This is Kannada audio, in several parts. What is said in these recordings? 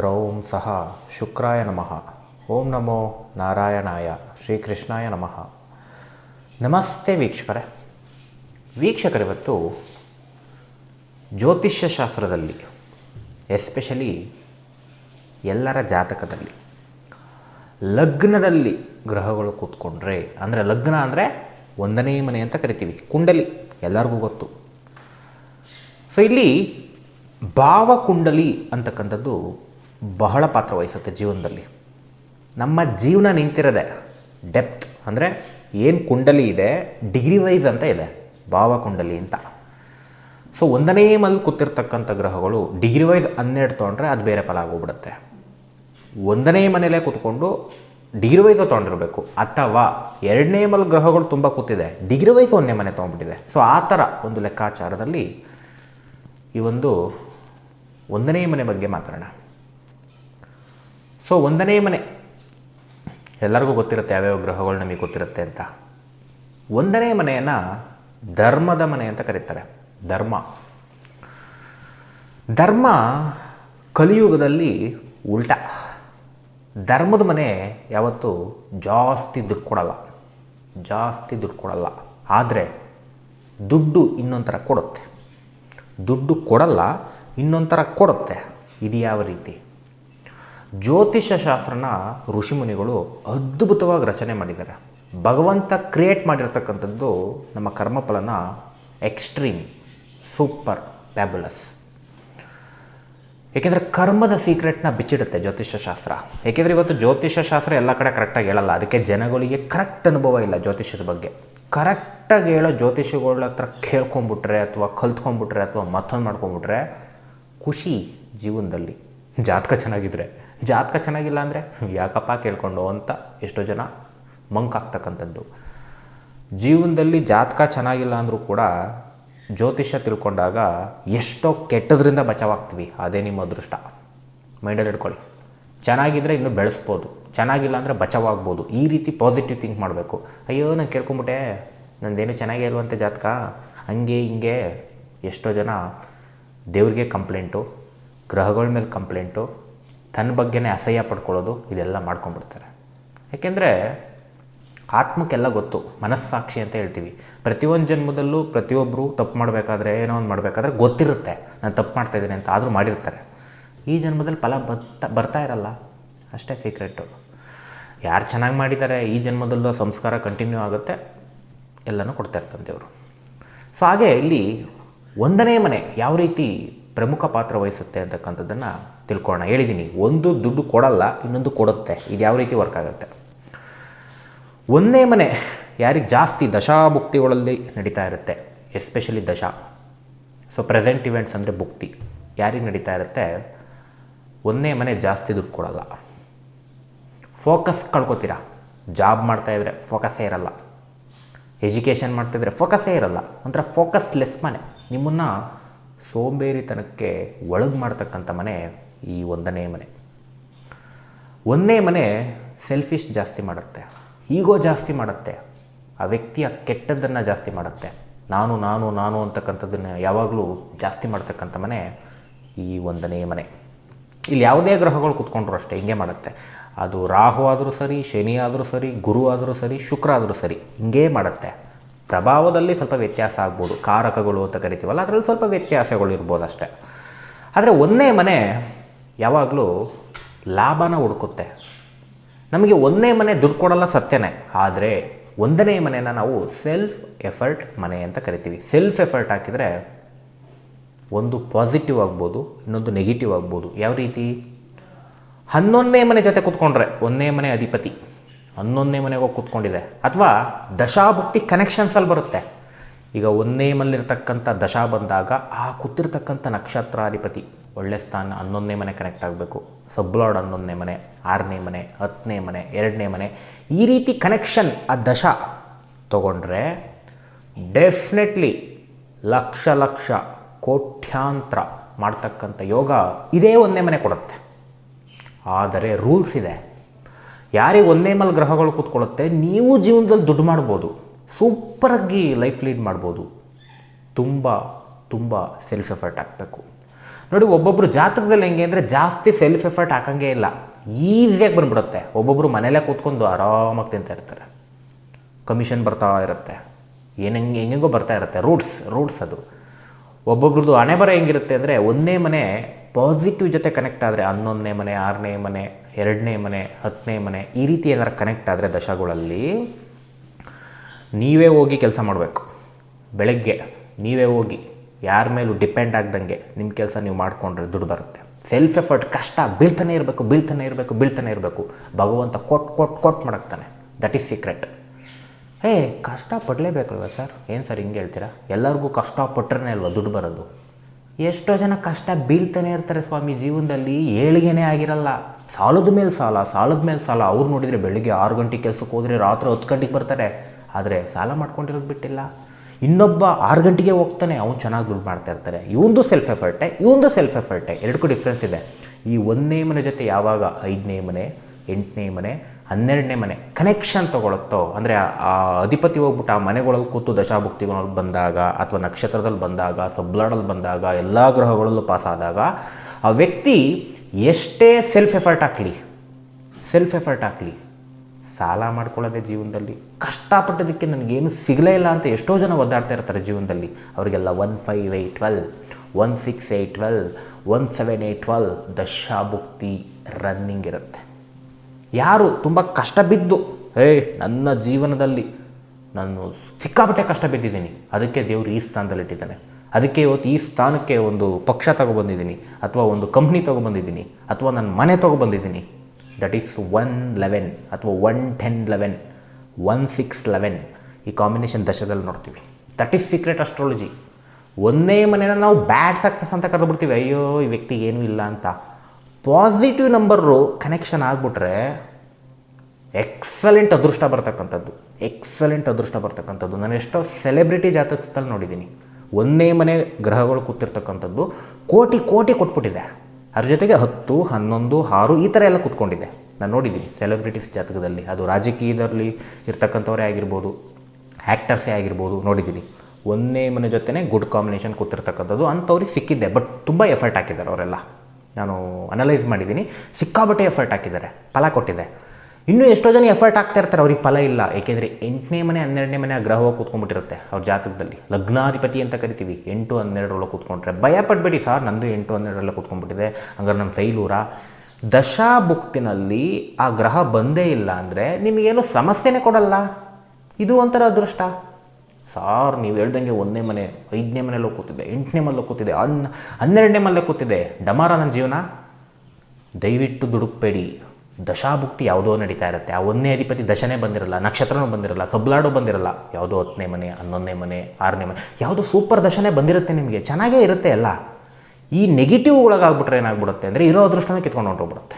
ದ್ರೌಂ ಸಹ ಶುಕ್ರಾಯ ನಮಃ ಓಂ ನಮೋ ನಾರಾಯಣಾಯ ಶ್ರೀಕೃಷ್ಣಾಯ ನಮಃ ನಮಸ್ತೆ ವೀಕ್ಷಕರೇ. ವೀಕ್ಷಕರಿವತ್ತು ಜ್ಯೋತಿಷ್ಯ ಶಾಸ್ತ್ರದಲ್ಲಿ ಎಸ್ಪೆಷಲಿ ಎಲ್ಲರ ಜಾತಕದಲ್ಲಿ, ಲಗ್ನದಲ್ಲಿ ಗ್ರಹಗಳು ಕೂತ್ಕೊಂಡ್ರೆ, ಅಂದರೆ ಲಗ್ನ ಅಂದರೆ ಒಂದನೇ ಮನೆ ಅಂತ ಕರಿತೀವಿ, ಕುಂಡಲಿ, ಎಲ್ಲರಿಗೂ ಗೊತ್ತು. ಸೊ ಇಲ್ಲಿ ಭಾವಕುಂಡಲಿ ಅಂತಕ್ಕಂಥದ್ದು ಬಹಳ ಪಾತ್ರ ವಹಿಸುತ್ತೆ ಜೀವನದಲ್ಲಿ. ನಮ್ಮ ಜೀವನ ನಿಂತಿರೋದೆ ಡೆಪ್ತ್ ಅಂದರೆ ಏನು ಕುಂಡಲಿ ಇದೆ ಡಿಗ್ರಿ ವೈಸ್ ಅಂತ ಇದೆ ಭಾವಕುಂಡಲಿ ಅಂತ. ಸೊ ಒಂದನೇ ಮಲ್ ಕೂತಿರ್ತಕ್ಕಂಥ ಗ್ರಹಗಳು ಡಿಗ್ರಿ ವೈಸ್ ಹನ್ನೆರಡು ತೊಗೊಂಡ್ರೆ ಅದು ಬೇರೆ ಫಲ ಆಗೋಗ್ಬಿಡುತ್ತೆ. ಒಂದನೇ ಮನೇಲೇ ಕೂತ್ಕೊಂಡು ಡಿಗ್ರಿ ವೈಸು ತೊಗೊಂಡಿರಬೇಕು. ಅಥವಾ ಎರಡನೇ ಮಲ್ ಗ್ರಹಗಳು ತುಂಬ ಕೂತಿದೆ ಡಿಗ್ರಿ ವೈಸ್ ಒಂದನೇ ಮನೆ ತೊಗೊಂಡ್ಬಿಟ್ಟಿದೆ. ಸೊ ಆ ಥರ ಒಂದು ಲೆಕ್ಕಾಚಾರದಲ್ಲಿ ಈ ಒಂದು ಒಂದನೇ ಮನೆ ಬಗ್ಗೆ ಮಾತಾಡೋಣ. ಸೊ ಒಂದನೇ ಮನೆ. ಎಲ್ಲರಿಗೂ ಗೊತ್ತಿರುತ್ತೆ ಯಾವ್ಯಾವ ಗ್ರಹಗಳು ನಮಗೆ ಗೊತ್ತಿರುತ್ತೆ ಅಂತ. ಒಂದನೇ ಮನೆಯನ್ನು ಧರ್ಮದ ಮನೆ ಅಂತ ಕರೀತಾರೆ. ಧರ್ಮ. ಧರ್ಮ ಕಲಿಯುಗದಲ್ಲಿ ಉಲ್ಟ. ಧರ್ಮದ ಮನೆ ಯಾವತ್ತೂ ಜಾಸ್ತಿ ದುಡ್ಡು ಕೊಡಲ್ಲ. ಜಾಸ್ತಿ ದುಡ್ಡು ಕೊಡಲ್ಲ. ಆದರೆ ದುಡ್ಡು ಇನ್ನೊಂಥರ ಕೊಡುತ್ತೆ. ದುಡ್ಡು ಕೊಡಲ್ಲ, ಇನ್ನೊಂಥರ ಕೊಡುತ್ತೆ. ಇದು ಯಾವ ರೀತಿ? ಜ್ಯೋತಿಷ್ಯ ಶಾಸ್ತ್ರನ ಋಷಿಮುನಿಗಳು ಅದ್ಭುತವಾಗಿ ರಚನೆ ಮಾಡಿದ್ದಾರೆ. ಭಗವಂತ ಕ್ರಿಯೇಟ್ ಮಾಡಿರ್ತಕ್ಕಂಥದ್ದು ನಮ್ಮ ಕರ್ಮಫಲನ ಎಕ್ಸ್ಟ್ರೀಮ್ ಸೂಪರ್ ಪ್ಯಾಬುಲಸ್ ಏಕೆಂದರೆ ಕರ್ಮದ ಸೀಕ್ರೆಟ್ನ ಬಿಚ್ಚಿಡುತ್ತೆ ಜ್ಯೋತಿಷ್ಯ ಶಾಸ್ತ್ರ ಏಕೆಂದರೆ ಇವತ್ತು ಜ್ಯೋತಿಷ್ಯ ಶಾಸ್ತ್ರ ಎಲ್ಲ ಕಡೆ ಕರೆಕ್ಟಾಗಿ ಹೇಳಲ್ಲ. ಅದಕ್ಕೆ ಜನಗಳಿಗೆ ಕರೆಕ್ಟ್ ಅನುಭವ ಇಲ್ಲ ಜ್ಯೋತಿಷ್ಯದ ಬಗ್ಗೆ. ಕರೆಕ್ಟಾಗಿ ಹೇಳೋ ಜ್ಯೋತಿಷಿಗಳ ಹತ್ರ ಕೇಳ್ಕೊಂಬಿಟ್ರೆ ಅಥವಾ ಕಲ್ತ್ಕೊಂಡ್ಬಿಟ್ರೆ ಅಥವಾ ಮತ್ತೊಂದು ಮಾಡ್ಕೊಂಬಿಟ್ರೆ ಖುಷಿ ಜೀವನದಲ್ಲಿ. ಜಾತಕ ಚೆನ್ನಾಗಿದ್ರೆ. ಜಾತಕ ಚೆನ್ನಾಗಿಲ್ಲ ಅಂದರೆ ಯಾಕಪ್ಪ ಕೇಳ್ಕೊಂಡು ಅಂತ ಎಷ್ಟೋ ಜನ ಮಂಕಾಗ್ತಕ್ಕಂಥದ್ದು ಜೀವನದಲ್ಲಿ ಜಾತಕ ಚೆನ್ನಾಗಿಲ್ಲ ಅಂದರೂ ಕೂಡ ಜ್ಯೋತಿಷ್ಯ ತಿಳ್ಕೊಂಡಾಗ ಎಷ್ಟೋ ಕೆಟ್ಟದ್ರಿಂದ ಬಚಾವಾಗ್ತೀವಿ. ಅದೇ ನಿಮ್ಮ ಅದೃಷ್ಟ. ಮೈಂಡಲ್ಲಿ ಇಟ್ಕೊಳ್ಳಿ. ಚೆನ್ನಾಗಿದ್ದರೆ ಇನ್ನೂ ಬೆಳೆಸ್ಬೋದು. ಚೆನ್ನಾಗಿಲ್ಲ ಅಂದರೆ ಬಚಾವಾಗ್ಬೋದು. ಈ ರೀತಿ ಪಾಸಿಟಿವ್ ಥಿಂಕ್ ಮಾಡಬೇಕು. ಅಯ್ಯೋ, ನಾನು ಕೇಳ್ಕೊಂಬಿಟ್ಟೆ. ನಂದೇನು ಚೆನ್ನಾಗೇ ಇಲ್ವಂತೆ ಜಾತಕ? ಹಂಗೆ ಹಿಂಗೆ ಎಷ್ಟೋ ಜನ ದೇವ್ರಿಗೆ ಕಂಪ್ಲೇಂಟು ಗ್ರಹಗಳ ಮೇಲೆ ಕಂಪ್ಲೇಂಟು ತನ್ನ ಬಗ್ಗೆನೇ ಅಸಹ್ಯ ಪಡ್ಕೊಳ್ಳೋದು ಇದೆಲ್ಲ ಮಾಡ್ಕೊಂಡ್ಬಿಡ್ತಾರೆ. ಏಕೆಂದರೆ ಆತ್ಮಕ್ಕೆಲ್ಲ ಗೊತ್ತು, ಮನಸ್ಸಾಕ್ಷಿ ಅಂತ ಹೇಳ್ತೀವಿ. ಪ್ರತಿಯೊಂದು ಜನ್ಮದಲ್ಲೂ ಪ್ರತಿಯೊಬ್ಬರು ತಪ್ಪು ಮಾಡಬೇಕಾದ್ರೆ ಏನೋ ಒಂದು ಮಾಡಬೇಕಾದ್ರೆ ಗೊತ್ತಿರುತ್ತೆ, ನಾನು ತಪ್ಪು ಮಾಡ್ತಾಯಿದ್ದೀನಿ ಅಂತ ಆದರೂ ಮಾಡಿರ್ತಾರೆ. ಈ ಜನ್ಮದಲ್ಲಿ ಫಲ ಬರ್ತಾ ಬರ್ತಾ ಇರಲ್ಲ. ಅಷ್ಟೇ ಸೀಕ್ರೆಟು ಯಾರು ಚೆನ್ನಾಗಿ ಮಾಡಿದ್ದಾರೆ, ಈ ಜನ್ಮದಲ್ಲೂ ಸಂಸ್ಕಾರ ಕಂಟಿನ್ಯೂ ಆಗುತ್ತೆ, ಎಲ್ಲನೂ ಕೊಡ್ತಾ ಇರ್ತಂತೆ ಅವರು ಸೊ ಹಾಗೆ ಇಲ್ಲಿ ಒಂದನೇ ಮನೆ ಯಾವ ರೀತಿ ಪ್ರಮುಖ ಪಾತ್ರ ವಹಿಸುತ್ತೆ ಅಂತಕ್ಕಂಥದ್ದನ್ನು ತಿಳ್ಕೊಳ್ಳೋಣ. ಹೇಳಿದ್ದೀನಿ ಒಂದು ದುಡ್ಡು ಕೊಡಲ್ಲ, ಇನ್ನೊಂದು ಕೊಡುತ್ತೆ. ಇದು ಯಾವ ರೀತಿ ವರ್ಕ್ ಆಗುತ್ತೆ? ಒಂದೇ ಮನೆ ಯಾರಿಗೆ ಜಾಸ್ತಿ ದಶಾಭುಕ್ತಿಗಳಲ್ಲಿ ನಡೀತಾ ಇರುತ್ತೆ ಎಸ್ಪೆಷಲಿ ದಶಾ. ಸೊ ಪ್ರೆಸೆಂಟ್ ಇವೆಂಟ್ಸ್ ಅಂದರೆ ಭುಕ್ತಿ. ಯಾರಿಗೆ ನಡೀತಾ ಇರುತ್ತೆ? ಒಂದೇ ಮನೆ ಜಾಸ್ತಿ ದುಡ್ಡು ಕೊಡಲ್ಲ. ಫೋಕಸ್ ಕಳ್ಕೊತೀರಾ? ಜಾಬ್ ಮಾಡ್ತಾ ಇದ್ರೆ ಫೋಕಸ್ಸೇ ಇರಲ್ಲ. ಎಜುಕೇಷನ್ ಮಾಡ್ತಾಯಿದ್ರೆ ಫೋಕಸ್ಸೇ ಇರಲ್ಲ. ಒಂಥರ ಫೋಕಸ್ ಲೆಸ್ ಮನೆ. ನಿಮ್ಮನ್ನು ಸೋಂಬೇರಿತನಕ್ಕೆ ಒಳಗೆ ಮಾಡ್ತಕ್ಕಂಥ ಮನೆ ಈ ಒಂದನೇ ಮನೆ. ಒಂದನೇ ಮನೆ ಸೆಲ್ಫಿಶ್ ಜಾಸ್ತಿ ಮಾಡುತ್ತೆ. ಈಗೋ ಜಾಸ್ತಿ ಮಾಡುತ್ತೆ. ಆ ವ್ಯಕ್ತಿಯ ಕೆಟ್ಟದ್ದನ್ನು ಜಾಸ್ತಿ ಮಾಡುತ್ತೆ. ನಾನು ನಾನು ನಾನು ಅಂತಕ್ಕಂಥದ್ದನ್ನು ಯಾವಾಗಲೂ ಜಾಸ್ತಿ ಮಾಡ್ತಕ್ಕಂಥ ಮನೆ ಈ ಒಂದನೇ ಮನೆ. ಇಲ್ಲಿ ಯಾವುದೇ ಗ್ರಹಗಳು ಕುತ್ಕೊಂಡ್ರು ಅಷ್ಟೇ, ಹಿಂಗೆ ಮಾಡುತ್ತೆ. ಅದು ರಾಹು ಆದರೂ ಸರಿ, ಶನಿ ಆದರೂ ಸರಿ, ಗುರು ಆದರೂ ಸರಿ, ಶುಕ್ರ ಆದರೂ ಸರಿ, ಹಿಂಗೇ ಮಾಡುತ್ತೆ. ಪ್ರಭಾವದಲ್ಲಿ ಸ್ವಲ್ಪ ವ್ಯತ್ಯಾಸ ಆಗ್ಬೋದು. ಕಾರಕಗಳು ಅಂತ ಕರಿತೀವಲ್ಲ, ಅದರಲ್ಲಿ ಸ್ವಲ್ಪ ವ್ಯತ್ಯಾಸಗಳು ಇರ್ಬೋದು ಅಷ್ಟೇ. ಆದರೆ ಒಂದೇ ಮನೆ ಯಾವಾಗಲೂ ಲಾಭನ ಹುಡುಕುತ್ತೆ. ನಮಗೆ ಒಂದೇ ಮನೆ ದುಡ್ಡು ಕೊಡಲ್ಲ ಸತ್ಯನೇ. ಆದರೆ ಒಂದನೇ ಮನೆನ ನಾವು ಸೆಲ್ಫ್ ಎಫರ್ಟ್ ಮನೆ ಅಂತ ಕರಿತೀವಿ. ಸೆಲ್ಫ್ ಎಫರ್ಟ್ ಹಾಕಿದರೆ ಒಂದು ಪಾಸಿಟಿವ್ ಆಗ್ಬೋದು, ಇನ್ನೊಂದು ನೆಗೆಟಿವ್ ಆಗ್ಬೋದು. ಯಾವ ರೀತಿ? ಹನ್ನೊಂದನೇ ಮನೆ ಜೊತೆ ಕೂತ್ಕೊಂಡ್ರೆ ಒಂದನೇ ಮನೆ ಅಧಿಪತಿ. ಹನ್ನೊಂದನೇ ಮನೆಗೆ ಕೂತ್ಕೊಂಡಿದೆ. ಅಥವಾ ದಶಾಭುಕ್ತಿ ಕನೆಕ್ಷನ್ಸಲ್ಲಿ ಬರುತ್ತೆ. ಈಗ ಒಂದನೇ ಮಲ್ಲಿರ್ತಕ್ಕಂಥ ದಶಾ ಬಂದಾಗ ಆ ಕೂತಿರ್ತಕ್ಕಂಥ ನಕ್ಷತ್ರಾಧಿಪತಿ ಒಳ್ಳೆ ಸ್ಥಾನ, ಹನ್ನೊಂದನೇ ಮನೆ ಕನೆಕ್ಟ್ ಆಗಬೇಕು. ಸಬ್ಲಾಡ್ ಹನ್ನೊಂದನೇ ಮನೆ, ಆರನೇ ಮನೆ, ಹತ್ತನೇ ಮನೆ, ಎರಡನೇ ಮನೆ, ಈ ರೀತಿ ಕನೆಕ್ಷನ್ ಆ ದಶಾ ತಗೊಂಡ್ರೆ ಡೆಫಿನೆಟ್ಲಿ ಲಕ್ಷ ಲಕ್ಷ ಕೋಟ್ಯಾಂತರ ಮಾಡ್ತಕ್ಕಂಥ ಯೋಗ ಇದೇ ಒಂದೇ ಮನೆ ಕೊಡುತ್ತೆ. ಆದರೆ ರೂಲ್ಸ್ ಇದೆ. ಯಾರಿಗೆ ಒಂದೇ ಮೇಲೆ ಗ್ರಹಗಳು ಕೂತ್ಕೊಳ್ಳುತ್ತೆ, ನೀವು ಜೀವನದಲ್ಲಿ ದುಡ್ಡು ಮಾಡ್ಬೋದು. ಸೂಪರಾಗಿ ಲೈಫ್ ಲೀಡ್ ಮಾಡ್ಬೋದು. ತುಂಬ ತುಂಬ ಸೆಲ್ಫ್ ಎಫರ್ಟ್ ಹಾಕಬೇಕು. ನೋಡಿ ಒಬ್ಬೊಬ್ಬರು ಜಾತಕದಲ್ಲಿ ಹೆಂಗೆ ಅಂದರೆ ಜಾಸ್ತಿ ಸೆಲ್ಫ್ ಎಫರ್ಟ್ ಹಾಕಂಗೆ ಇಲ್ಲ. ಈಸಿಯಾಗಿ ಬಂದ್ಬಿಡುತ್ತೆ. ಒಬ್ಬೊಬ್ಬರು ಮನೇಲೇ ಕೂತ್ಕೊಂಡು ಆರಾಮಾಗಿ ತಿಂತಾ ಇರ್ತಾರೆ. ಕಮಿಷನ್ ಬರ್ತಾ ಇರುತ್ತೆ. ಏನಂಗೆ ಹೆಂಗೆಂಗೋ ಬರ್ತಾ ಇರುತ್ತೆ. ರೂಟ್ಸ್ ರೂಟ್ಸ್ ಅದು. ಒಬ್ಬೊಬ್ರದ್ದು ಹಣೆ ಬರ ಹೆಂಗಿರುತ್ತೆ ಅಂದರೆ ಒಂದೇ ಮನೆ ಪಾಸಿಟಿವ್ ಜೊತೆ ಕನೆಕ್ಟ್ ಆದರೆ ಹನ್ನೊಂದನೇ ಮನೆ, ಆರನೇ ಮನೆ, ಎರಡನೇ ಮನೆ, ಹತ್ತನೇ ಮನೆ, ಈ ರೀತಿ ಏನಾರು ಕನೆಕ್ಟ್ ಆದರೆ ದಶಗಳಲ್ಲಿ ನೀವೇ ಹೋಗಿ ಕೆಲಸ ಮಾಡಬೇಕು. ಬೆಳಗ್ಗೆ ನೀವೇ ಹೋಗಿ, ಯಾರ ಮೇಲೂ ಡಿಪೆಂಡ್ ಆಗ್ದಂಗೆ ನಿಮ್ಮ ಕೆಲಸ ನೀವು ಮಾಡಿಕೊಂಡ್ರೆ ದುಡ್ಡು ಬರುತ್ತೆ. ಸೆಲ್ಫ್ ಎಫರ್ಟ್ ಕಷ್ಟ, ಬೀಳ್ತಾನೆ ಇರಬೇಕು ಬೀಳ್ತಾನೆ ಇರಬೇಕು ಬೀಳ್ತಾನೆ ಇರಬೇಕು. ಭಗವಂತ ಕೊಟ್ಟು ಕೊಟ್ಟು ಕೊಟ್ಟು ಮಾಡಕ್ತಾನೆ ದಟ್ ಈಸ್ ಸೀಕ್ರೆಟ್ ಹೇ ಕಷ್ಟ ಪಡಲೇಬೇಕಲ್ವ ಸರ್? ಏನು ಸರ್ ಹಿಂಗೆ ಹೇಳ್ತೀರಾ? ಎಲ್ಲರಿಗೂ ಕಷ್ಟಪಟ್ಟರೆ ಅಲ್ವಾ ದುಡ್ಡು ಬರೋದು? ಎಷ್ಟೋ ಜನ ಕಷ್ಟ ಬೀಳ್ತಾನೆ ಇರ್ತಾರೆ ಸ್ವಾಮಿ ಜೀವನದಲ್ಲಿ, ಏಳಿಗೆನೇ ಆಗಿರಲ್ಲ. ಸಾಲದ ಮೇಲೆ ಸಾಲ, ಸಾಲದ ಮೇಲೆ ಸಾಲ. ಅವ್ರು ನೋಡಿದರೆ ಬೆಳಿಗ್ಗೆ ಆರು ಗಂಟೆ ಕೆಲಸಕ್ಕೆ ಹೋದರೆ ರಾತ್ರಿ ಹತ್ತು ಗಂಟೆಗೆ ಬರ್ತಾರೆ. ಆದರೆ ಸಾಲ ಮಾಡ್ಕೊಂಡಿರೋದು ಬಿಟ್ಟಿಲ್ಲ. ಇನ್ನೊಬ್ಬ ಆರು ಗಂಟೆಗೆ ಹೋಗ್ತಾನೆ, ಅವ್ನು ಚೆನ್ನಾಗಿ ದುಡ್ಡು ಮಾಡ್ತಾ ಇರ್ತಾರೆ. ಇವಂದು ಸೆಲ್ಫ್ ಎಫರ್ಟೆ ಇವಂದು ಸೆಲ್ಫ್ ಎಫರ್ಟೆ ಎರಡಕ್ಕೂ ಡಿಫ್ರೆನ್ಸ್ ಇದೆ. ಈ ಒಂದನೇ ಮನೆ ಜೊತೆ ಯಾವಾಗ? ಐದನೇ ಮನೆ, ಎಂಟನೇ ಮನೆ ಹನ್ನೆರಡನೇ ಮನೆ. ಕನೆಕ್ಷನ್ ತೊಗೊಳುತ್ತೋ, ಅಂದರೆ ಆ ಅಧಿಪತಿ ಹೋಗ್ಬಿಟ್ಟು ಆ ಮನೆಗಳಲ್ಲಿ ಕೂತು ದಶಾಭುಕ್ತಿಗಳಲ್ಲಿ ಬಂದಾಗ ಅಥವಾ ನಕ್ಷತ್ರದಲ್ಲಿ ಬಂದಾಗ ಸಬ್ಲಾಡಲ್ಲಿ ಬಂದಾಗ, ಎಲ್ಲ ಗ್ರಹಗಳಲ್ಲೂ ಪಾಸ್ ಆದಾಗ, ಆ ವ್ಯಕ್ತಿ ಎಷ್ಟೇ ಸೆಲ್ಫ್ ಎಫರ್ಟ್ ಹಾಕಲಿ ಸೆಲ್ಫ್ ಎಫರ್ಟ್ ಹಾಕಲಿ, ಸಾಲ ಮಾಡ್ಕೊಳ್ಳೋದೇ ಜೀವನದಲ್ಲಿ, ಕಷ್ಟಪಟ್ಟದಕ್ಕೆ ನನಗೇನು ಸಿಗಲೇ ಇಲ್ಲ ಅಂತ ಎಷ್ಟೋ ಜನ ಒದ್ದಾಡ್ತಾ ಇರ್ತಾರೆ ಜೀವನದಲ್ಲಿ. ಅವರಿಗೆಲ್ಲ one five eight twelve one six eight twelve one seven eight twelve ದಶಾಭುಕ್ತಿ running ಇರುತ್ತೆ. ಯಾರು ತುಂಬ ಕಷ್ಟ ಬಿದ್ದು ಏ ನನ್ನ ಜೀವನದಲ್ಲಿ ನಾನು ಸಿಕ್ಕಾಪಟ್ಟೆ ಕಷ್ಟ ಬಿದ್ದಿದ್ದೀನಿ. ಅದಕ್ಕೆ ದೇವರು ಈ ಸ್ಥಾನದಲ್ಲಿ ಇಟ್ಟಿದ್ದಾನೆ. ಅದಕ್ಕೆ ಇವತ್ತು ಈ ಸ್ಥಾನಕ್ಕೆ ಒಂದು ಪಕ್ಷ ತಗೊಬಂದಿದ್ದೀನಿ, ಅಥವಾ ಒಂದು ಕಂಪ್ನಿ ತೊಗೊಬಂದಿದ್ದೀನಿ, ಅಥವಾ ನನ್ನ ಮನೆ ತೊಗೊಬಂದಿದ್ದೀನಿ. ದಟ್ ಈಸ್ ಒನ್ ಲೆವೆನ್ ಅಥವಾ one ten eleven one six eleven ಈ ಕಾಂಬಿನೇಷನ್ ದಶದಲ್ಲಿ ನೋಡ್ತೀವಿ. ದಟ್ ಈಸ್ ಸೀಕ್ರೆಟ್ ಅಸ್ಟ್ರಾಲಜಿ ಒಂದೇ ಮನೇನ ನಾವು ಬ್ಯಾಡ್ ಸಕ್ಸಸ್ ಅಂತ ಕರೆದುಬಿಡ್ತೀವಿ. ಅಯ್ಯೋ, ಈ ವ್ಯಕ್ತಿಗೆ ಏನೂ ಇಲ್ಲ ಅಂತ. ಪಾಸಿಟಿವ್ ನಂಬರು ಕನೆಕ್ಷನ್ ಆಗಿಬಿಟ್ರೆ ಎಕ್ಸಲೆಂಟ್ ಅದೃಷ್ಟ ಬರ್ತಕ್ಕಂಥದ್ದು. ಎಕ್ಸಲೆಂಟ್ ಅದೃಷ್ಟ ಬರ್ತಕ್ಕಂಥದ್ದು. ನಾನು ಎಷ್ಟೋ ಸೆಲೆಬ್ರಿಟಿ ಜಾತಕದಲ್ಲಿ ನೋಡಿದ್ದೀನಿ. ಒಂದೇ ಮನೆ ಗ್ರಹಗಳು ಕೂತಿರ್ತಕ್ಕಂಥದ್ದು. ಕೋಟಿ ಕೋಟಿ ಕೊಟ್ಬಿಟ್ಟಿದೆ. ಅದ್ರ ಜೊತೆಗೆ ಹತ್ತು, ಹನ್ನೊಂದು, ಆರು ಈ ಥರ ಎಲ್ಲ ಕೂತ್ಕೊಂಡಿದೆ. ನಾನು ನೋಡಿದ್ದೀನಿ ಸೆಲೆಬ್ರಿಟೀಸ್ ಜಾತಕದಲ್ಲಿ. ಅದು ರಾಜಕೀಯದಲ್ಲಿ ಇರ್ತಕ್ಕಂಥವರೇ ಆಗಿರ್ಬೋದು ಆ್ಯಕ್ಟರ್ಸೇ ಆಗಿರ್ಬೋದು ನೋಡಿದ್ದೀನಿ. ಒಂದೇ ಮನೆ ಜೊತೆನೇ ಗುಡ್ ಕಾಂಬಿನೇಷನ್ ಕೂತಿರ್ತಕ್ಕಂಥದ್ದು. ಅಂಥವ್ರಿಗೆ ಸಿಕ್ಕಿದ್ದೆ ಬಟ್ ತುಂಬ ಎಫರ್ಟ್ ಹಾಕಿದ್ದಾರೆ ಅವರೆಲ್ಲ. ನಾನು ಅನಲೈಸ್ ಮಾಡಿದ್ದೀನಿ. ಸಿಕ್ಕಾಬಟ್ಟೆ ಎಫರ್ಟ್ ಹಾಕಿದ್ದಾರೆ. ಫಲ ಕೊಟ್ಟಿದೆ. ಇನ್ನೂ ಎಷ್ಟೋ ಜನ ಎಫರ್ಟ್ ಇರ್ತಾರೆ, ಅವ್ರಿಗೆ ಫಲ ಇಲ್ಲ. ಏಕೆಂದರೆ ಎಂಟನೇ ಮನೆ, ಹನ್ನೆರಡನೇ ಮನೆ ಆ ಗ್ರಹವಾಗಿ ಕೂತ್ಕೊಂಡ್ಬಿಟ್ಟಿರುತ್ತೆ ಅವ್ರ ಜಾತಕದಲ್ಲಿ. ಲಗ್ನಾಧಿಪತಿ ಅಂತ ಕರಿತೀವಿ. ಎಂಟು ಹನ್ನೆರಡರೊಳಗೆ ಕೂತ್ಕೊಂಡ್ರೆ. ಭಯಪಡಬೇಡಿ ಸರ್, ನಂದು ಎಂಟು ಹನ್ನೆರಡರಲ್ಲೇ ಕೂತ್ಕೊಂಡ್ಬಿಟ್ಟಿದೆ. ಹಂಗಾರೆ ನಮ್ಮ ಫೈಲೂರ ದಶಾಭುಕ್ತಿನಲ್ಲಿ ಆ ಗ್ರಹ ಬಂದೇ ಇಲ್ಲ ಅಂದರೆ ನಿಮಗೇನು ಸಮಸ್ಯೆನೇ ಕೊಡಲ್ಲ. ಇದು ಒಂಥರ ಅದೃಷ್ಟ. ಸಾರ್, ನೀವು ಹೇಳ್ದಂಗೆ ಒಂದನೇ ಮನೆ, ಐದನೇ ಮನೆಯಲ್ಲೂ ಕೂತಿದೆ ಎಂಟನೇ ಮನೆಯಲ್ಲೂ ಕೂತಿದೆ ಅನ್, ಹನ್ನೆರಡನೇ ಮನೆಯಲ್ಲೂ ಕೂತಿದೆ ಡಮಾರ ನನ್ನ ಜೀವನ? ದಯವಿಟ್ಟು ದುಡುಕ್ಬೇಡಿ. ದಶಾಭುಕ್ತಿ ಯಾವುದೋ ನಡೀತಾ ಇರುತ್ತೆ. ಆ ಒಂದನೇ ಅಧಿಪತಿ ದಶನೇ ಬಂದಿರಲ್ಲ, ನಕ್ಷತ್ರನೂ ಬಂದಿರಲ್ಲ, ಸಬ್ಲಾಡು ಬಂದಿರಲ್ಲ. ಯಾವುದೋ ಹತ್ತನೇ ಮನೆ, ಹನ್ನೊಂದನೇ ಮನೆ, ಆರನೇ ಮನೆ. ಯಾವುದೋ ಸೂಪರ್ ದಶನೇ ಬಂದಿರುತ್ತೆ ನಿಮಗೆ. ಚೆನ್ನಾಗೇ ಇರುತ್ತೆ ಅಲ್ಲ ಈ ನೆಗೆಟಿವ್ ಒಳಗಾಗ್ಬಿಟ್ರೆ ಏನಾಗ್ಬಿಡುತ್ತೆ ಅಂದರೆ ಇರೋ ಅದೃಷ್ಟನೇ ಕಿತ್ಕೊಂಡು ಹೊಂಟೋಗ್ಬಿಡುತ್ತೆ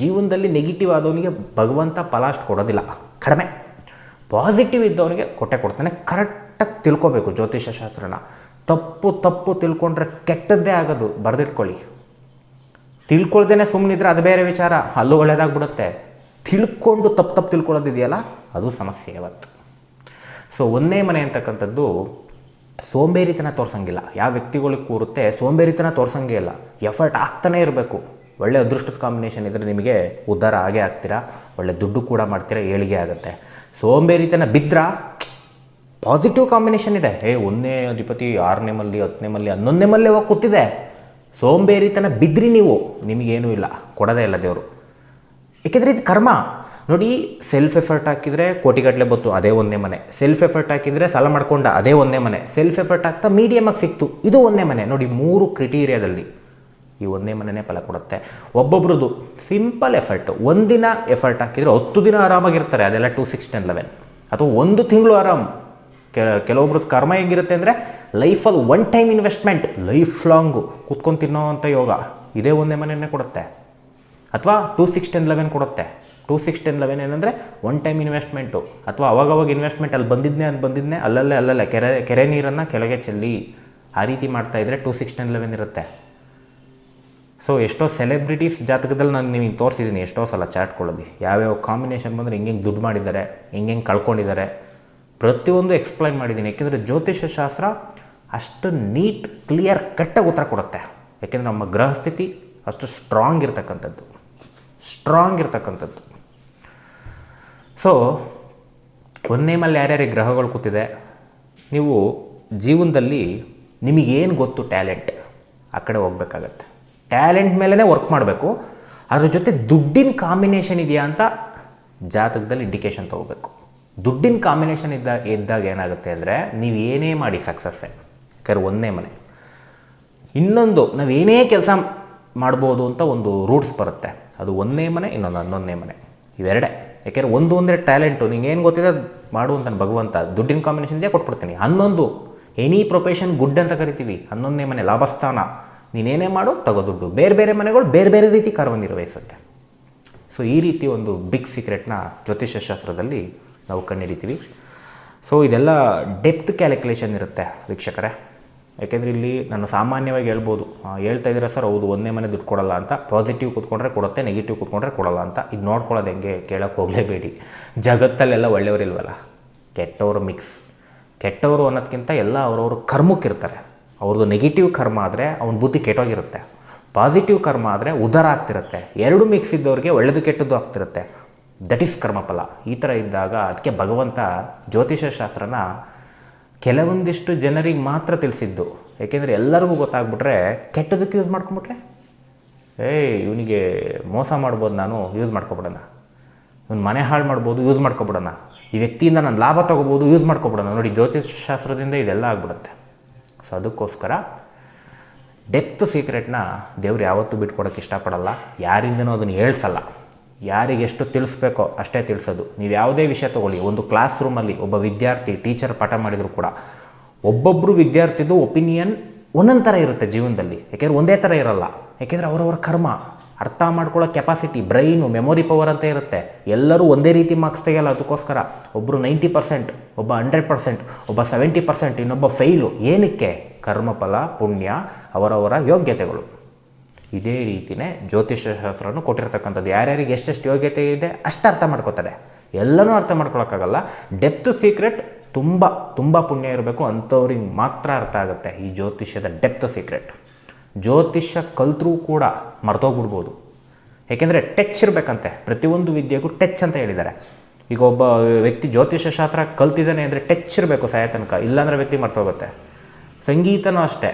ಜೀವನದಲ್ಲಿ ನೆಗೆಟಿವ್ ಆದವನಿಗೆ ಭಗವಂತ ಫಲ ಅಷ್ಟು ಕೊಡೋದಿಲ್ಲ. ಕಡಿಮೆ. ಪಾಸಿಟಿವ್ ಇದ್ದವನಿಗೆ ಕೊಟ್ಟೆ ಕೊಡ್ತಾನೆ. ಕರೆಕ್ಟಾಗಿ ತಿಳ್ಕೊಬೇಕು ಜ್ಯೋತಿಷ್ಯ ಶಾಸ್ತ್ರನ. ತಪ್ಪು ತಪ್ಪು ತಿಳ್ಕೊಂಡ್ರೆ ಕೆಟ್ಟದ್ದೇ ಆಗೋದು, ಬರೆದಿಟ್ಕೊಳ್ಳಿ. ತಿಳ್ಕೊಳ್ದೇ ಸುಮ್ಮನಿದ್ರೆ ಅದು ಬೇರೆ ವಿಚಾರ, ಅಲ್ಲೂ ಒಳ್ಳೇದಾಗ್ಬಿಡುತ್ತೆ. ತಿಳ್ಕೊಂಡು ತಪ್ಪು ತಪ್ಪು ತಿಳ್ಕೊಳ್ಳೋದಿದೆಯಲ್ಲ, ಅದು ಸಮಸ್ಯೆ ಇವತ್ತು ಸೊ ಒಂದೇ ಮನೆ ಅಂತಕ್ಕಂಥದ್ದು, ಸೋಂಬೇರಿತನ ತೋರ್ಸಂಗಿಲ್ಲ. ಯಾವ ವ್ಯಕ್ತಿಗಳಿಗೆ ಕೂರುತ್ತೆ, ಸೋಂಬೇರಿತನ ತೋರ್ಸಂಗೇ ಇಲ್ಲ. ಎಫರ್ಟ್ ಆಗ್ತಾನೇ ಇರಬೇಕು. ಒಳ್ಳೆ ಅದೃಷ್ಟದ ಕಾಂಬಿನೇಷನ್ ಇದ್ದರೆ ನಿಮಗೆ ಉದ್ಧಾರ ಆಗೇ ಆಗ್ತೀರಾ, ಒಳ್ಳೆ ದುಡ್ಡು ಕೂಡ ಮಾಡ್ತೀರಾ, ಏಳಿಗೆ ಆಗುತ್ತೆ. ಸೋಂಬೇರಿತನ ಬಿದ್ದ್ರ ಪಾಸಿಟಿವ್ ಕಾಂಬಿನೇಷನ್ ಇದೆ. ಏ, ಒಂದನೇ ಅಧಿಪತಿ, ಆರನೇ ಮಲ್ಲಿ, ಹತ್ತನೇ ಮಲ್ಲಿ, ಹನ್ನೊಂದನೇ ಮಲ್ಲಿ ಹೋಗಿ ಕೂತಿದೆ ಸೋಂಬೇರಿತನ ಬಿದ್ರಿ ನೀವು. ನಿಮಗೇನೂ ಇಲ್ಲ. ಕೊಡೋದೇ ಇಲ್ಲ ದೇವರು. ಏಕೆಂದರೆ ಇದು ಕರ್ಮ. ನೋಡಿ ಸೆಲ್ಫ್ ಎಫರ್ಟ್ ಹಾಕಿದರೆ ಕೋಟಿಗಟ್ಟಲೆ ಬತ್ತು, ಅದೇ ಒಂದೇ ಮನೆ. ಸೆಲ್ಫ್ ಎಫರ್ಟ್ ಹಾಕಿದರೆ ಸಾಲ ಮಾಡ್ಕೊಂಡ, ಅದೇ ಒಂದೇ ಮನೆ. ಸೆಲ್ಫ್ ಎಫರ್ಟ್ ಹಾಕ್ತಾ ಮೀಡಿಯಮಾಗಿ ಸಿಕ್ತು. ಇದು ಒಂದೇ ಮನೆ. ನೋಡಿ, ಮೂರು ಕ್ರಿಟೀರಿಯಾದಲ್ಲಿ ಈ ಒಂದೇ ಮನೆನೇ ಫಲ ಕೊಡುತ್ತೆ. ಒಬ್ಬೊಬ್ರದ್ದು ಸಿಂಪಲ್ ಎಫರ್ಟ್ ಒಂದಿನ ಎಫರ್ಟ್ ಹಾಕಿದರೆ ಹತ್ತು ದಿನ ಆರಾಮಾಗಿರ್ತಾರೆ. ಅದೆಲ್ಲ ಟೂ ಸಿಕ್ಸ್ ಟೆನ್ ಲೆವೆನ್ ಅಥವಾ ಒಂದು ತಿಂಗಳು ಆರಾಮ್. ಕೆ ಕೆಲವೊಬ್ರದ್ದು ಕರ್ಮ ಹೆಂಗಿರುತ್ತೆ ಅಂದರೆ ಲೈಫಲ್ಲಿ one time investment life long ಕೂತ್ಕೊಂಡು ತಿನ್ನೋವಂಥ ಯೋಗ ಇದೇ ಒಂದೇ ಮನೆಯೇ ಕೊಡುತ್ತೆ. ಅಥವಾ ಟೂ ಸಿಕ್ಸ್ ಟೆನ್ ಲೆವೆನ್ ಕೊಡುತ್ತೆ. ಟೂ ಸಿಕ್ಸ್ ಟೆನ್ ಲೆವೆನ್ ಏನಂದರೆ ಒನ್ ಟೈಮ್ ಇನ್ವೆಸ್ಟ್ಮೆಂಟು ಅಥವಾ ಅವಾಗವಾಗ ಇನ್ವೆಸ್ಟ್ಮೆಂಟ್ ಅಲ್ಲಿ ಬಂದಿದ್ನೇ ಅಲ್ಲಿ ಬಂದಿದ್ನೇ, ಅಲ್ಲಲ್ಲೇ ಅಲ್ಲಲ್ಲೇ, ಕೆರೆ ಕೆರೆ ನೀರನ್ನು ಕೆಳಗೆ ಚೆಲ್ಲಿ ಆ ರೀತಿ ಮಾಡ್ತಾಯಿದ್ರೆ ಟೂ ಸಿಕ್ಸ್ ಟೆನ್ ಲೆವೆನ್ ಇರುತ್ತೆ. ಸೊ ಎಷ್ಟೋ ಸೆಲೆಬ್ರಿಟೀಸ್ ಜಾತಕದಲ್ಲಿ ನಾನು ನಿಮಗೆ ತೋರಿಸಿದ್ದೀನಿ ಎಷ್ಟೋ ಸಲ ಚಾಟ್ಕೊಳ್ಳೋದು ಯಾವ್ಯಾವ ಕಾಂಬಿನೇಷನ್ ಬಂದರೆ ಹೆಂಗೆ ದುಡ್ಡು ಮಾಡಿದ್ದಾರೆ ಹೆಂಗೆ ಕಳ್ಕೊಂಡಿದ್ದಾರೆ. ಪ್ರತಿಯೊಂದು ಎಕ್ಸ್ಪ್ಲೈನ್ ಮಾಡಿದ್ದೀನಿ. ಜ್ಯೋತಿಷ್ಯ ಶಾಸ್ತ್ರ ಅಷ್ಟು ನೀಟ್ ಕ್ಲಿಯರ್ ಕಟ್ಟಾಗಿ ಉತ್ತರ ಕೊಡುತ್ತೆ. ಯಾಕೆಂದರೆ ನಮ್ಮ ಗ್ರಹ ಸ್ಥಿತಿ ಅಷ್ಟು ಸ್ಟ್ರಾಂಗ್ ಇರ್ತಕ್ಕಂಥದ್ದು. ಸ್ಟ್ರಾಂಗ್ ಇರ್ತಕ್ಕಂಥದ್ದು. ಸೊ ಒಂದೇ ಮೇಲೆ ಯಾರ್ಯಾರಿಗೆ ಗ್ರಹಗಳು ಕೂತಿದೆ? ನೀವು ಜೀವನದಲ್ಲಿ ನಿಮಗೇನು ಗೊತ್ತು? ಟ್ಯಾಲೆಂಟ್ ಆ ಕಡೆ ಹೋಗ್ಬೇಕಾಗತ್ತೆ. ಟ್ಯಾಲೆಂಟ್ ಮೇಲೇ ವರ್ಕ್ ಮಾಡಬೇಕು. ಅದ್ರ ಜೊತೆ ದುಡ್ಡಿನ ಕಾಂಬಿನೇಷನ್ ಇದೆಯಾ ಅಂತ ಜಾತಕದಲ್ಲಿ ಇಂಡಿಕೇಶನ್ ತೊಗೋಬೇಕು. ದುಡ್ಡಿನ ಕಾಂಬಿನೇಷನ್ ಇದ್ದ, ಇದ್ದಾಗ ಏನಾಗುತ್ತೆ ಅಂದರೆ ನೀವು ಏನೇ ಮಾಡಿ ಸಕ್ಸಸ್ಸೇ ಯಾಕಂದ್ರೆ ಒಂದೇ ಮನೆ. ಇನ್ನೊಂದು, ನಾವು ಏನೇ ಕೆಲಸ ಮಾಡ್ಬೋದು ಅಂತ ಒಂದು ರೂಟ್ಸ್ ಬರುತ್ತೆ. ಅದು ಒಂದೇ ಮನೆ, ಇನ್ನೊಂದು ಹನ್ನೊಂದನೇ ಮನೆ. ಇವೆರಡೇ. ಯಾಕೆಂದರೆ ಒಂದು ಅಂದರೆ ಟ್ಯಾಲೆಂಟು ನಿಂಗೆ ಏನು ಗೊತ್ತಿದೆ ಮಾಡು ಅಂತ ಭಗವಂತ. ದುಡ್ಡಿನ ಕಾಂಬಿನೇಷನ್ ಇದೆಯಾ ಕೊಟ್ಬಿಡ್ತೀನಿ. ಹನ್ನೊಂದು ಎನಿ ಪ್ರೊಫೆಷನ್ ಗುಡ್ ಅಂತ ಕರಿತೀವಿ. ಹನ್ನೊಂದನೇ ಮನೆ, ಲಾಭಸ್ಥಾನ. ನೀನೇನೇ ಮಾಡು, ತಗೋ ದುಡ್ಡು. ಬೇರೆ ಬೇರೆ ಮನೆಗಳು ಬೇರೆ ಬೇರೆ ರೀತಿ ಕಾರ್ಯನಿರ್ವಹಿಸುತ್ತೆ ಸೊ ಈ ರೀತಿ ಒಂದು ಬಿಗ್ ಸೀಕ್ರೆಟ್ನ ಜ್ಯೋತಿಷ್ಯ ಶಾಸ್ತ್ರದಲ್ಲಿ ನಾವು ಕಂಡುಹಿಡಿತೀವಿ. ಸೊ ಇದೆಲ್ಲ ಡೆಪ್ತ್ ಕ್ಯಾಲ್ಕುಲೇಷನ್ ಇರುತ್ತೆ ವೀಕ್ಷಕರೇ. ಯಾಕೆಂದರೆ ಇಲ್ಲಿ ನಾನು ಸಾಮಾನ್ಯವಾಗಿ ಹೇಳ್ಬೋದು ಹೇಳ್ತಾ ಇದ್ದೀರಾ, ಸರ್, ಹೌದು, ಒಂದೇ ಮನೆ ದುಡ್ಡು ಕೊಡಲ್ಲ ಅಂತ. ಪಾಸಿಟಿವ್ ಕೂತ್ಕೊಂಡ್ರೆ ಕೊಡುತ್ತೆ ನೆಗೆಟಿವ್ ಕೂತ್ಕೊಂಡ್ರೆ ಕೊಡಲ್ಲ ಅಂತ. ಇದು ನೋಡ್ಕೊಳ್ಳೋದು ಹೆಂಗೆ ಕೇಳೋಕ್ಕೆ ಹೋಗಲೇಬೇಡಿ. ಜಗತ್ತಲ್ಲೆಲ್ಲ ಒಳ್ಳೆಯವರಿಲ್ವಲ್ಲ? ಕೆಟ್ಟವರು ಮಿಕ್ಸ್ ಕೆಟ್ಟವರು ಅನ್ನೋದಕ್ಕಿಂತ ಎಲ್ಲ ಅವರವರು ಕರ್ಮಕ್ಕಿರ್ತಾರೆ ಅವ್ರದ್ದು ನೆಗೆಟಿವ್ ಕರ್ಮ ಆದರೆ ಅವ್ನ ಬುದ್ಧಿ ಕೆಟ್ಟೋಗಿರುತ್ತೆ. ಪಾಸಿಟಿವ್ ಕರ್ಮ ಆದರೆ ಉದರ ಆಗ್ತಿರುತ್ತೆ. ಎರಡು ಮಿಕ್ಸ್ ಇದ್ದವ್ರಿಗೆ ಒಳ್ಳೆಯದು ಕೆಟ್ಟದ್ದು ಆಗ್ತಿರುತ್ತೆ. ದಟ್ ಈಸ್ ಕರ್ಮಫಲ. ಈ ಥರ ಇದ್ದಾಗ ಅದಕ್ಕೆ ಭಗವಂತ ಜ್ಯೋತಿಷ್ಯ ಶಾಸ್ತ್ರನ ಕೆಲವೊಂದಿಷ್ಟು ಜನರಿಗೆ ಮಾತ್ರ ತಿಳಿಸಿದ್ದು. ಏಕೆಂದರೆ ಎಲ್ಲರಿಗೂ ಗೊತ್ತಾಗ್ಬಿಟ್ರೆ ಕೆಟ್ಟದಕ್ಕೆ ಯೂಸ್ ಮಾಡ್ಕೊಂಬಿಟ್ರೆ? ಏಯ್, ಇವನಿಗೆ ಮೋಸ ಮಾಡ್ಬೋದು ನಾನು, ಯೂಸ್ ಮಾಡ್ಕೊಬಿಡೋಣ. ಇವನು ಮನೆ ಹಾಳು ಮಾಡ್ಬೋದು, ಯೂಸ್ ಮಾಡ್ಕೊಬಿಡೋಣ. ಈ ವ್ಯಕ್ತಿಯಿಂದ ನಾನು ಲಾಭ ತೊಗೋಬೋದು, ಯೂಸ್ ಮಾಡ್ಕೊಬಿಡೋಣ. ನೋಡಿ, ಜ್ಯೋತಿಷ್ಯ ಶಾಸ್ತ್ರದಿಂದ ಇದೆಲ್ಲ ಆಗ್ಬಿಡುತ್ತೆ. ಸೊ ಅದಕ್ಕೋಸ್ಕರ ಡೆಪ್ತ್ ಸೀಕ್ರೆಟ್ನ ದೇವ್ರು ಯಾವತ್ತೂ ಬಿಟ್ಕೊಡೋಕ್ಕೆ ಇಷ್ಟಪಡಲ್ಲ. ಯಾರಿಂದನೂ ಅದನ್ನು ಹೇಳ್ಸಲ್ಲ. ಯಾರಿಗೆ ಎಷ್ಟು ತಿಳಿಸ್ಬೇಕೋ ಅಷ್ಟೇ ತಿಳಿಸೋದು. ನೀವು ಯಾವುದೇ ವಿಷಯ ತೊಗೊಳ್ಳಿ, ಒಂದು ಕ್ಲಾಸ್ ರೂಮಲ್ಲಿ ಒಬ್ಬ ವಿದ್ಯಾರ್ಥಿ ಟೀಚರ್ ಪಾಠ ಮಾಡಿದರೂ ಕೂಡ ಒಬ್ಬೊಬ್ಬರು ವಿದ್ಯಾರ್ಥಿದು ಒಪಿನಿಯನ್ ಒಂದೊಂದು ಥರ ಇರುತ್ತೆ ಜೀವನದಲ್ಲಿ. ಯಾಕೆಂದರೆ ಒಂದೇ ಥರ ಇರಲ್ಲ. ಯಾಕೆಂದರೆ ಅವರವರ ಕರ್ಮ, ಅರ್ಥ ಮಾಡ್ಕೊಳ್ಳೋ ಕೆಪಾಸಿಟಿ ಬ್ರೈನು ಮೆಮೊರಿ ಪವರ್ ಅಂತ ಇರುತ್ತೆ. ಎಲ್ಲರೂ ಒಂದೇ ರೀತಿ ಮಾರ್ಕ್ಸ್ ತೆಗೆಯಲ್ಲ ಅದಕ್ಕೋಸ್ಕರ. ಒಬ್ಬರು ನೈಂಟಿ ಪರ್ಸೆಂಟ್ ಒಬ್ಬ ಹಂಡ್ರೆಡ್ ಪರ್ಸೆಂಟ್ ಒಬ್ಬ ಸೆವೆಂಟಿ ಪರ್ಸೆಂಟ್ ಇನ್ನೊಬ್ಬ ಫೈಲು ಏನಕ್ಕೆ? ಕರ್ಮಫಲ, ಪುಣ್ಯ, ಅವರವರ ಯೋಗ್ಯತೆಗಳು. ಇದೇ ರೀತಿಯೇ ಜ್ಯೋತಿಷ್ಯ ಶಾಸ್ತ್ರನೂ ಕೊಟ್ಟಿರ್ತಕ್ಕಂಥದ್ದು. ಯಾರ್ಯಾರಿಗೆ ಎಷ್ಟೆಷ್ಟು ಯೋಗ್ಯತೆ ಇದೆ ಅಷ್ಟು ಅರ್ಥ ಮಾಡ್ಕೋತಾರೆ. ಎಲ್ಲನೂ ಅರ್ಥ ಮಾಡ್ಕೊಳಕ್ಕಾಗಲ್ಲ. ಡೆಪ್ತ್ ಸೀಕ್ರೆಟ್ ತುಂಬ ತುಂಬ ಪುಣ್ಯ ಇರಬೇಕು. ಅಂಥವ್ರಿಗೆ ಮಾತ್ರ ಅರ್ಥ ಆಗುತ್ತೆ ಈ ಜ್ಯೋತಿಷ್ಯದ ಡೆಪ್ತ್ ಸೀಕ್ರೆಟ್ ಜ್ಯೋತಿಷ್ಯ ಕಲ್ತರೂ ಕೂಡ ಮರ್ತೋಗ್ಬಿಡ್ಬೋದು. ಏಕೆಂದರೆ ಟಚ್ ಇರಬೇಕಂತೆ. ಪ್ರತಿಯೊಂದು ವಿದ್ಯೆಗೂ ಟಚ್ ಅಂತ ಹೇಳಿದ್ದಾರೆ. ಈಗ ಒಬ್ಬ ವ್ಯಕ್ತಿ ಜ್ಯೋತಿಷ್ಯ ಶಾಸ್ತ್ರ ಕಲ್ತಿದ್ದಾನೆ ಅಂದರೆ ಟಚ್ ಇರಬೇಕು ಸಾಯ ತನಕ ಇಲ್ಲಾಂದರೆ ವ್ಯಕ್ತಿ ಮರ್ತೋಗುತ್ತೆ. ಸಂಗೀತನೂ ಅಷ್ಟೇ.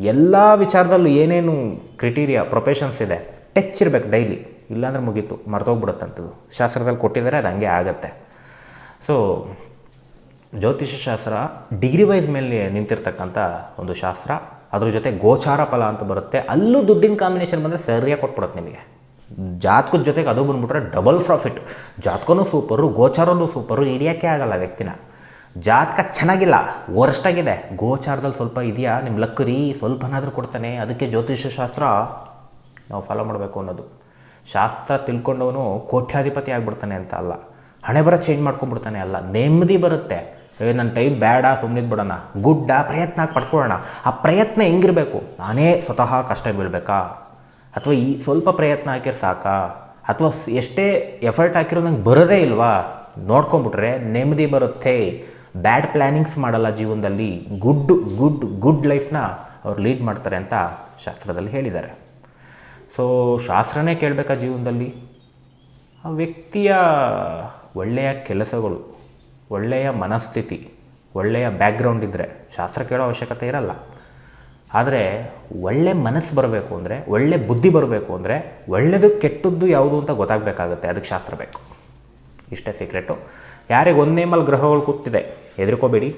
ಎಲ್ಲ ವಿಚಾರದಲ್ಲೂ ಏನೇನು ಕ್ರಿಟೀರಿಯಾ ಪ್ರೊಫೆಷನ್ಸ್ ಇದೆ ಟಚ್ ಇರಬೇಕು ಡೈಲಿ ಇಲ್ಲಾಂದ್ರೆ ಮುಗೀತು ಮರ್ತೋಗ್ಬಿಡುತ್ತಂಥದ್ದು ಶಾಸ್ತ್ರದಲ್ಲಿ ಕೊಟ್ಟಿದ್ದಾರೆ, ಅದು ಹಂಗೆ ಆಗುತ್ತೆ. ಸೊ ಜ್ಯೋತಿಷ್ಯ ಶಾಸ್ತ್ರ ಡಿಗ್ರಿ ವೈಸ್ ಮೇಲೆ ನಿಂತಿರ್ತಕ್ಕಂಥ ಒಂದು ಶಾಸ್ತ್ರ, ಅದ್ರ ಜೊತೆ ಗೋಚಾರ ಫಲ ಅಂತ ಬರುತ್ತೆ. ಅಲ್ಲೂ ದುಡ್ಡಿನ ಕಾಂಬಿನೇಷನ್ ಬಂದರೆ ಸರಿಯಾಗಿ ಕೊಟ್ಬಿಡುತ್ತೆ ನಿಮಗೆ. ಜಾತಕದ ಜೊತೆಗೆ ಅದು ಬಂದ್ಬಿಟ್ರೆ ಡಬಲ್ ಪ್ರಾಫಿಟ್ ಜಾತಕನೂ ಸೂಪರು ಗೋಚಾರನೂ ಸೂಪರು ಹಿಡಿಯೋಕ್ಕೆ ಆಗಲ್ಲ ವ್ಯಕ್ತಿನ. ಜಾತಕ ಚೆನ್ನಾಗಿಲ್ಲ ಆಗಿದೆ. ಗೋಚಾರದಲ್ಲಿ ಸ್ವಲ್ಪ ಇದೆಯಾ? ನಿಮ್ಮ ಲಕ್ ರೀ, ಸ್ವಲ್ಪನಾದರೂ ಕೊಡ್ತಾನೆ. ಅದಕ್ಕೆ ಜ್ಯೋತಿಷ್ಯ ಶಾಸ್ತ್ರ ನಾವು ಫಾಲೋ ಮಾಡಬೇಕು ಅನ್ನೋದು. ಶಾಸ್ತ್ರ ತಿಳ್ಕೊಂಡವನು ಕೋಟ್ಯಾಧಿಪತಿ ಆಗಿಬಿಡ್ತಾನೆ ಅಂತ ಅಲ್ಲ. ಹಣೆ ಬರ ಚೇಂಜ್ ಮಾಡ್ಕೊಂಡ್ಬಿಡ್ತಾನೆ ಅಲ್ಲ. ನೆಮ್ಮದಿ ಬರುತ್ತೆ. ಏ ನನ್ನ ಟೈಮ್ ಬೇಡ ಸುಮ್ಮನಿದ್ ಬಿಡೋಣ. ಗುಡ್ಡ, ಪ್ರಯತ್ನ ಪಡ್ಕೊಳ್ಳೋಣ. ಆ ಪ್ರಯತ್ನ ಹೆಂಗಿರಬೇಕು? ನಾನೇ ಸ್ವತಃ ಕಷ್ಟ ಬೀಳಬೇಕಾ? ಅಥವಾ ಈ ಸ್ವಲ್ಪ ಪ್ರಯತ್ನ ಹಾಕಿರೋ ಸಾಕಾ? ಅಥವಾ ಎಷ್ಟೇ ಎಫರ್ಟ್ ಹಾಕಿರೋ ನಂಗೆ ಬರೋದೇ ಇಲ್ವಾ? ನೋಡ್ಕೊಂಬಿಟ್ರೆ ನೆಮ್ಮದಿ ಬರುತ್ತೆ. ಬ್ಯಾಡ್ ಪ್ಲ್ಯಾನಿಂಗ್ಸ್ ಮಾಡಲ್ಲ ಜೀವನದಲ್ಲಿ, ಗುಡ್ ಗುಡ್ ಗುಡ್ ಲೈಫ್ನ ಅವ್ರು ಲೀಡ್ ಮಾಡ್ತಾರೆ ಅಂತ ಶಾಸ್ತ್ರದಲ್ಲಿ ಹೇಳಿದ್ದಾರೆ. ಸೊ ಶಾಸ್ತ್ರನೇ ಕೇಳಬೇಕಾ ಜೀವನದಲ್ಲಿ? ಆ ವ್ಯಕ್ತಿಯ ಒಳ್ಳೆಯ ಕೆಲಸಗಳು, ಒಳ್ಳೆಯ ಮನಸ್ಥಿತಿ, ಒಳ್ಳೆಯ ಬ್ಯಾಕ್ಗ್ರೌಂಡ್ ಇದ್ದರೆ ಶಾಸ್ತ್ರ ಕೇಳೋ ಅವಶ್ಯಕತೆ ಇರಲ್ಲ. ಆದರೆ ಒಳ್ಳೆ ಮನಸ್ಸು ಬರಬೇಕು ಅಂದರೆ, ಒಳ್ಳೆ ಬುದ್ಧಿ ಬರಬೇಕು ಅಂದರೆ ಒಳ್ಳೆಯದು ಕೆಟ್ಟದ್ದು ಯಾವುದು ಅಂತ ಗೊತ್ತಾಗಬೇಕಾಗುತ್ತೆ, ಅದಕ್ಕೆ ಶಾಸ್ತ್ರ ಬೇಕು. ಇಷ್ಟೇ ಸೀಕ್ರೆಟು ಯಾರಿಗೆ ಒಂದೇ ಮೇಲೆ ಗ್ರಹಗಳು ಕೂತಿದೆ ಹೆದರ್ಕೋಬೇಡಿ.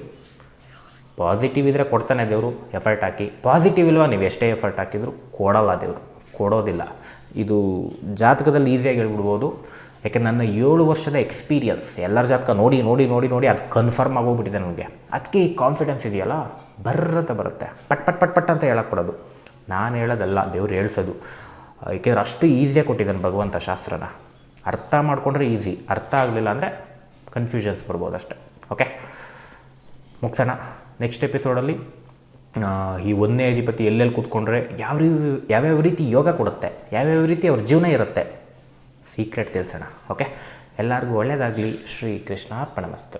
ಪಾಸಿಟಿವ್ ಇದ್ದರೆ ಕೊಡ್ತಾನೆ ದೇವರು ಎಫರ್ಟ್ ಹಾಕಿ. ಪಾಸಿಟಿವ್ ಇಲ್ವಾ? ನೀವು ಎಷ್ಟೇ ಎಫರ್ಟ್ ಹಾಕಿದ್ರು ಕೊಡಲ್ಲ ದೇವರು, ಕೊಡೋದಿಲ್ಲ. ಇದು ಜಾತಕದಲ್ಲಿ ಈಸಿಯಾಗಿ ಹೇಳ್ಬಿಡ್ಬೋದು. ಯಾಕೆ ನನ್ನ ಏಳು ವರ್ಷದ ಎಕ್ಸ್ಪೀರಿಯನ್ಸ್ ಎಲ್ಲರ ಜಾತಕ ನೋಡಿ ನೋಡಿ ನೋಡಿ ನೋಡಿ ಅದು ಕನ್ಫರ್ಮ್ ಆಗೋಗ್ಬಿಟ್ಟಿದೆ ನನಗೆ. ಅದಕ್ಕೆ ಈ ಕಾನ್ಫಿಡೆನ್ಸ್ ಇದೆಯಲ್ಲ? ಬರ್ರತ ಬರುತ್ತೆ. ಪಟ್ ಪಟ್ ಪಟ್ ಪಟ್ ಅಂತ ಹೇಳಕ್ಕೆ ಬಿಡೋದು ನಾನು ಹೇಳೋದಲ್ಲ, ದೇವ್ರು ಹೇಳ್ಸೋದು. ಏಕೆಂದ್ರೆ ಅಷ್ಟು ಈಸಿಯಾಗಿ ಕೊಟ್ಟಿದ್ದಾನೆ ಭಗವಂತ ಶಾಸ್ತ್ರನ. ಅರ್ಥ ಮಾಡಿಕೊಂಡ್ರೆ ಈಸಿ ಅರ್ಥ ಆಗಲಿಲ್ಲ ಅಂದರೆ ಕನ್ಫ್ಯೂಷನ್ಸ್ ಬರ್ಬೋದು ಅಷ್ಟೇ ಓಕೆ ಮುಗ್ಸೋಣ ನೆಕ್ಸ್ಟ್ ಎಪಿಸೋಡಲ್ಲಿ ಈ ಒಂದನೇ ಅಧಿಪತಿ ಎಲ್ಲೆಲ್ಲಿ ಕೂತ್ಕೊಂಡ್ರೆ ಯಾವ ಯಾವ್ಯಾವ ರೀತಿ ಯೋಗ ಕೊಡುತ್ತೆ, ಯಾವ್ಯಾವ ರೀತಿ ಅವ್ರ ಜೀವನ ಇರುತ್ತೆ ಸೀಕ್ರೆಟ್ ತಿಳಿಸೋಣ. ಓಕೆ ಎಲ್ಲರಿಗೂ ಒಳ್ಳೆಯದಾಗಲಿ ಶ್ರೀ ಕೃಷ್ಣ ಅರ್ಪಣಮಸ್ತು